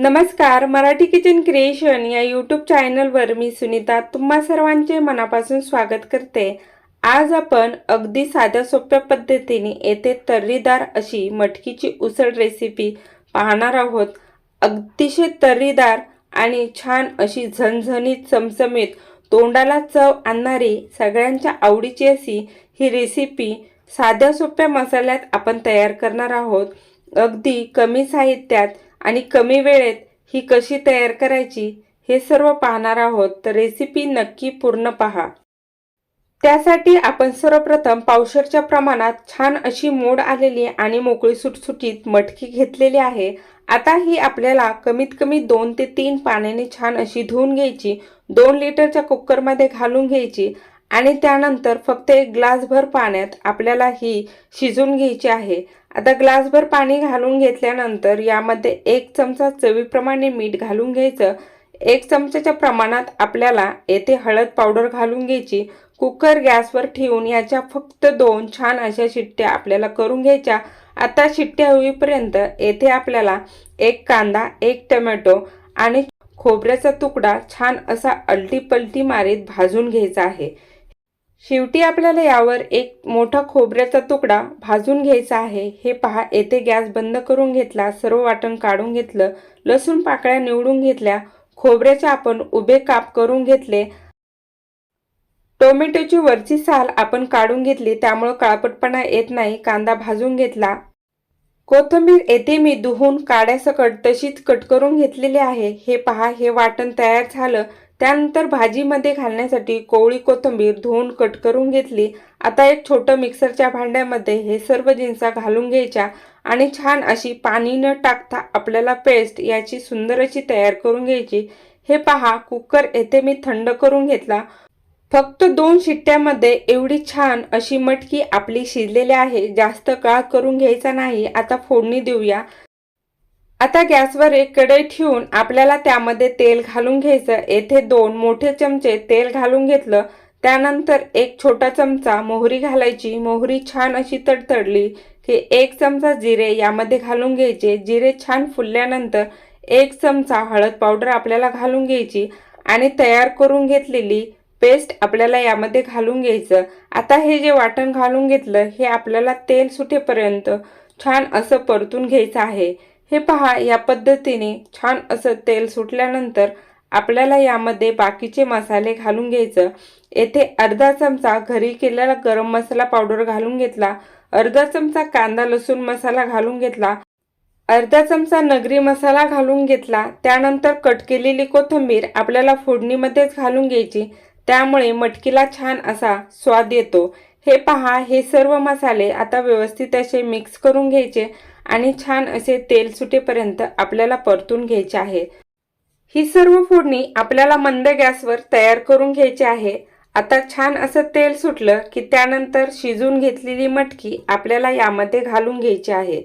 नमस्कार Marathi kitchen creation या YouTube चॅनलवर मी सुनीता तुम्हा सर्वांचे मनापासून स्वागत करते. आज आपण अगदी साध्या सोप्या पद्धतीने येथे तर्रीदार अशी मटकीची उसळ रेसिपी पाहणार आहोत. अतिशय तर्रीदार आणि छान अशी झणझणीत चमचमीत तोंडाला चव आणणारी सगळ्यांच्या आवडीची अशी ही रेसिपी साध्या सोप्या मसाल्यात आपण तयार करणार आहोत. अगदी कमी साहित्यात आणि कमी वेळेत ही कशी तयार करायची हे सर्व पाहणार आहोत. तर रेसिपी नक्की पूर्ण पहा. त्यासाठी आपण सर्वप्रथम पावशरच्या प्रमाणात छान अशी मोड आलेली आणि मोकळी सुटसुटीत मटकी घेतलेली आहे. आता ही आपल्याला कमीत कमी दोन ते तीन पाण्याने छान अशी धुवून घ्यायची. दोन लिटरच्या कुकरमध्ये घालून घ्यायची. आणि त्यानंतर फक्त एक ग्लासभर पाण्यात आपल्याला ही शिजून घ्यायची आहे. आता ग्लासभर पाणी घालून घेतल्यानंतर यामध्ये एक चमचा चवीप्रमाणे मीठ घालून घ्यायचं. एक चमच्याच्या प्रमाणात आपल्याला येथे हळद पावडर घालून घ्यायची. कुकर गॅसवर ठेवून याच्या फक्त दोन छान अशा शिट्ट्या आपल्याला करून घ्यायच्या. आता शिट्ट्या होईपर्यंत येथे आपल्याला एक कांदा एक टमॅटो आणि खोबऱ्याचा तुकडा छान असा अलटी पलटी मारीत भाजून घ्यायचा आहे. शेवटी आपल्याला यावर एक मोठा खोबऱ्याचा तुकडा भाजून घ्यायचा आहे. हे पहा येथे गॅस बंद करून घेतला सर्व वाटण काढून घेतलं लसूण पाकळ्या निवडून घेतल्या खोबऱ्याचे आपण उभे काप करून घेतले. टोमॅटोची वरची साल आपण काढून घेतली त्यामुळं काळपटपणा येत नाही कांदा भाजून घेतला. कोथिंबीर येथे मी धुवून काड्यासकट तशीच कट करून घेतलेली आहे. हे पहा हे वाटण तयार झालं. त्यानंतर भाजीमध्ये घालण्यासाठी कोवळी कोथिंबीर धुवून कट करून घेतली. आता एक छोटं मिक्सरच्या भांड्यामध्ये हे सर्व जिन्सा घालून घ्यायच्या आणि छान अशी पाणी न टाकता आपल्याला पेस्ट याची सुंदर अशी तयार करून घ्यायची. हे पहा कुकर येथे मी थंड करून घेतला. फक्त दोन शिट्ट्यामध्ये एवढी छान अशी मटकी आपली शिजलेली आहे. जास्त काळ करून घ्यायचा नाही. आता फोडणी देऊया. आता गॅसवर एक कढई ठेवून आपल्याला त्यामध्ये तेल घालून घ्यायचं. येथे दोन मोठे चमचे तेल घालून घेतलं. त्यानंतर एक छोटा चमचा मोहरी घालायची. मोहरी छान अशी तडतडली की एक चमचा जिरे यामध्ये घालून घ्यायचे. जिरे छान फुलल्यानंतर एक चमचा हळद पावडर आपल्याला घालून घ्यायची आणि तयार करून घेतलेली पेस्ट आपल्याला यामध्ये घालून घ्यायचं. आता हे जे वाटण घालून घेतलं हे आपल्याला तेल सुटेपर्यंत छान असं परतून घ्यायचं आहे. हे पहा या पद्धतीने छान असं तेल सुटल्यानंतर आपल्याला यामध्ये बाकीचे मसाले घालून घ्यायचं. येथे अर्धा चमचा घरी केलेला गरम मसाला पावडर घालून घेतला. अर्धा चमचा कांदा लसूण मसाला घालून घेतला. अर्धा चमचा नगरी मसाला घालून घेतला. त्यानंतर कट केलेली कोथिंबीर आपल्याला फोडणीमध्येच घालून घ्यायची. त्यामुळे मटकीला छान असा स्वाद येतो. हे पहा हे सर्व मसाले आता व्यवस्थित असे मिक्स करून घ्यायचे. आणि छान असे तेल सुटेपर्यंत आपल्याला परतून घ्यायचे आहे. ही सर्व फोडणी आपल्याला मंद गॅसवर तयार करून घ्यायची आहे. आता छान असं तेल सुटलं की त्यानंतर शिजून घेतलेली मटकी आपल्याला यामध्ये घालून घ्यायची आहे.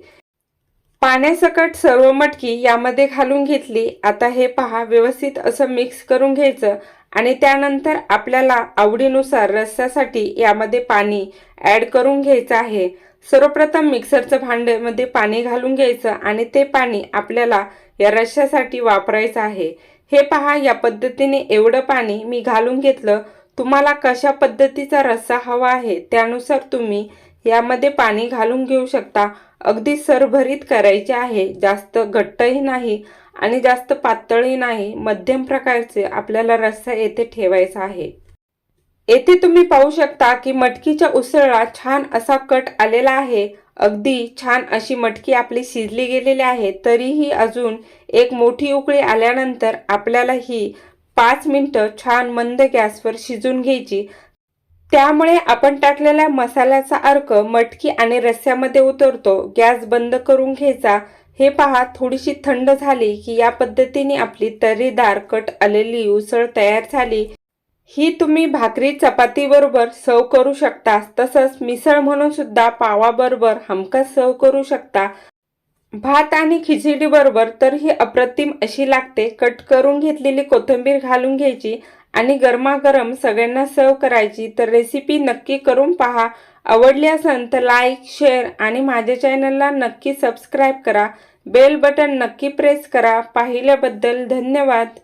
पाण्यासकट सर्व मटकी यामध्ये घालून घेतली. आता हे पहा व्यवस्थित असं मिक्स करून घ्यायचं आणि त्यानंतर आपल्याला आवडीनुसार रस्स्यासाठी यामध्ये पाणी ॲड करून घ्यायचं आहे. सर्वप्रथम मिक्सरचं भांड्यामध्ये पाणी घालून घ्यायचं आणि ते पाणी आपल्याला या रश्श्यासाठी वापरायचं आहे. हे पहा या पद्धतीने एवढं पाणी मी घालून घेतलं. तुम्हाला कशा पद्धतीचा रस्सा हवा आहे त्यानुसार तुम्ही यामध्ये पाणी घालून घेऊ शकता. अगदी सरभरीत करायचे आहे. जास्त घट्टही नाही आणि जास्त पातळही नाही. मध्यम प्रकारचे आपल्याला रस्सा येथे ठेवायचा आहे. येथे तुम्ही पाहू शकता की मटकीच्या उसळला छान असा कट आलेला आहे. अगदी छान अशी मटकी आपली शिजली गेलेली आहे. तरीही अजून एक मोठी उकळी आल्यानंतर आपल्याला ही पाच मिनटं छान मंद गॅसवर शिजून घ्यायची. त्यामुळे आपण टाकलेल्या मसाल्याचा अर्क मटकी आणि रस्स्यामध्ये उतरतो. गॅस बंद करून घ्यायचा. हे पहा थोडीशी थंड झाली की या पद्धतीने आपली तर्रीदार कट आलेली उसळ तयार झाली. ही तुम्ही भाकरी चपातीबरोबर सर्व करू शकता. तसंच मिसळ म्हणून सुद्धा पावाबरोबर हमखास सर्व करू शकता. भात आणि खिचडी बरोबर तर ही अप्रतिम अशी लागते. कट करून घेतलेली कोथिंबीर घालून घ्यायची आणि गरमागरम सगळ्यांना सर्व करायची. तर रेसिपी नक्की करून पहा. आवडली असेल तर लाईक शेअर आणि माझ्या चॅनलला नक्की सबस्क्राईब करा. बेल बटन नक्की प्रेस करा. पाहिल्याबद्दल धन्यवाद.